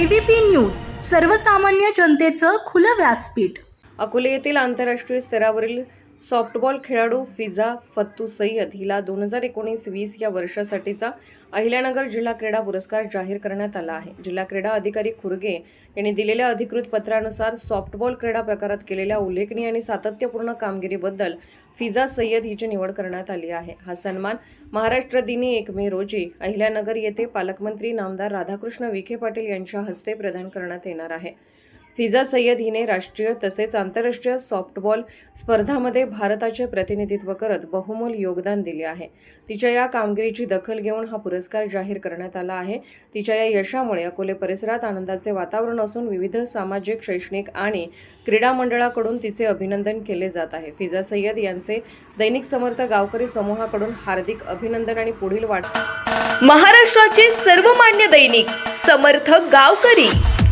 ABP news सर्वसामान्य जनतेचं खुलं व्यासपीठ. अकोले येथील आंतरराष्ट्रीय स्तरावरील सॉफ्टबॉल खेळाडू फिजा फत्तू सय्यद हिला दोन हजार एकोणीस वीस या वर्षासाठीचा अहिल्यानगर जिल्हा क्रीडा पुरस्कार जाहीर करण्यात आला आहे. जिल्हा क्रीडा अधिकारी खुर्गे यांनी दिलेल्या अधिकृत पत्रानुसार सॉफ्टबॉल क्रीडा प्रकारात केलेल्या उल्लेखनीय आणि सातत्यपूर्ण कामगिरीबद्दल फिजा सय्यद हिची निवड करण्यात आली आहे. हा सन्मान महाराष्ट्र दिनी एक मे रोजी अहिल्यानगर येथे पालकमंत्री नामदार राधाकृष्ण विखे पाटील यांच्या हस्ते प्रदान करण्यात येणार आहे. फिजा सय्यद हिने राष्ट्रीय तसेच आंतरराष्ट्रीय सॉफ्टबॉल स्पर्धामध्ये भारताचे प्रतिनिधित्व करत बहुमोल योगदान दिले आहे. तिच्या या कामगिरीची दखल घेऊन हा पुरस्कार जाहीर करण्यात आला आहे. तिच्या या यशामुळे अकोले परिसरात आनंदाचे वातावरण असून विविध सामाजिक शैक्षणिक आणि क्रीडा मंडळाकडून तिचे अभिनंदन केले जात आहे. फिजा सय्यद यांचे दैनिक समर्थ गावकरी समूहाकडून हार्दिक अभिनंदन आणि पुढील वाट महाराष्ट्राचे सर्वमान्य दैनिक समर्थ गावकरी